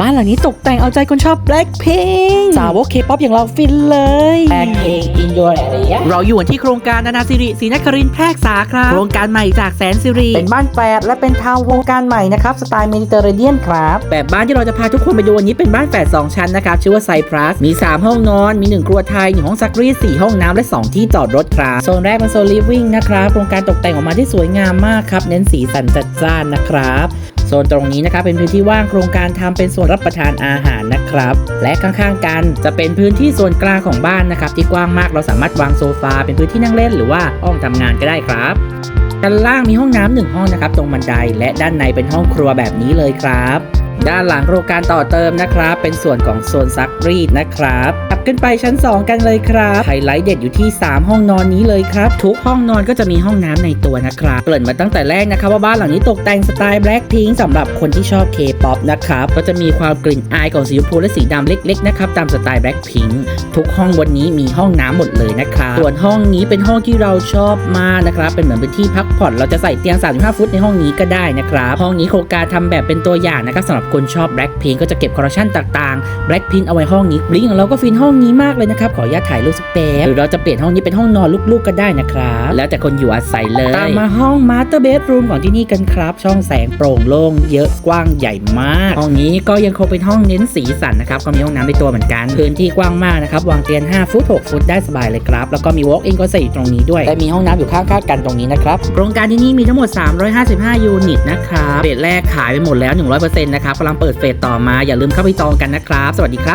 บ้านหลังนี้ตกแต่งเอาใจคนชอบ Blackpink สาวกเคป๊อปอย่างเราฟินเลย Blackpink in your area เราอยู่กันที่โครงการนานาสิริศรีนครินทร์แพรกษาครับ โครงการใหม่จากแสนสิริ เป็นบ้านแฝดและเป็นทาวน์โครงการใหม่นะครับ สไตล์เมดิเตอร์เรเนียนครับ แบบบ้านที่เราจะพาทุกคนไปดูวันนี้เป็นบ้านแฝด2ชั้นนะครับ ชื่อว่าไซพลัส มี 3 ห้องนอน มี 1 ครัวไทย1ห้องซักรีด4ห้องน้ำและ 2 ที่จอดรถครับ โซนแรกเป็นโซนลิฟวิ่งนะครับ โครงการตกแต่งออกมาที่สวยงามมากครับ เน้นสีสันจัดจ้านนะครับโซนตรงนี้นะครับเป็นพื้นที่ว่างโครงการทำเป็นส่วนรับประทานอาหารนะครับ และข้างๆกันจะเป็นพื้นที่ส่วนกลางของบ้านนะครับที่กว้างมากเราสามารถวางโซฟาเป็นพื้นที่นั่งเล่นหรือว่าห้องทำงานก็ได้ครับด้านล่างมีห้องน้ำหนึ่งห้องนะครับตรงบันไดและด้านในเป็นห้องครัวแบบนี้เลยครับ ด้านหลังโครงการต่อเติมนะครับ เป็นส่วนของโซนซักรีดนะครับกลับขึ้นไปชั้น 2 กันเลยครับไฮไลท์เด็ดอยู่ที่ 3 ห้องนอนนี้เลยครับ ทุกห้องนอนก็จะมีห้องน้ำในตัวนะครับเกริ่นมาตั้งแต่แรกนะครับว่าบ้านหลังนี้ตกแต่งสไตล์แบล็ k พิงสำหรับคนที่ชอบเคป๊อปนะครับก็จะมีความกลิ่นอายของสีชมพูและสีดำเล็กๆนะครับตามสไตล์แบล็ k พิงทุกห้องวันนี้มีห้องน้ำหมดเลยนะครับส่วนห้องนี้เป็นห้องที่เราชอบมากนะครับเป็นเหมือนเป็นที่พักผ่อนเราจะใส่เตียง 35 ฟุตในห้องนี้ก็ได้นะครับห้องนี้โครงการทำแบบเป็นตัวอย่างนะครับสำหรับคนชอบแบล็ k พิงก็จะเก็บคอลเลคชันต่างๆแบล็ k พิงเอาไว้ห้องนี้บลิงของเราก็ฟินห้องนี้มากเลยนะครับ ขออนุญาตถ่ายรูปสักแป๊บหรือเราจะเปลี่ยนห้องนี้เป็นห้องนอนลูกๆก็ได้นะครับ แล้วแต่คนอยู่อาศัยเลย ตามมาห้องมาสเตอร์เบดรูมของที่นี่กันครับ ช่องแสงโปร่งโล่งเยอะกว้างใหญ่มาก ห้องนี้ก็ยังคงเป็นห้องเน้นสีสันนะครับก็มีห้องน้ำในตัวเหมือนกัน พื้นที่กว้างมากนะครับวางเตียง5ฟุต6ฟุตได้สบายเลยครับแล้วก็มี walk in ก็ใส่อยู่ตรงนี้ด้วยและมีห้องน้ำอยู่ข้างๆกันตรงนี้นะครับโครงการที่นี่มีทั้งหมด 355 ยูนิตนะครับเฟสแรกขายไปหมดแล้ว 100%นะครับกำลังเปิดเฟสต่อมาอย่าลืมเข้าไปจองกันนะครับ สวัสดีครับ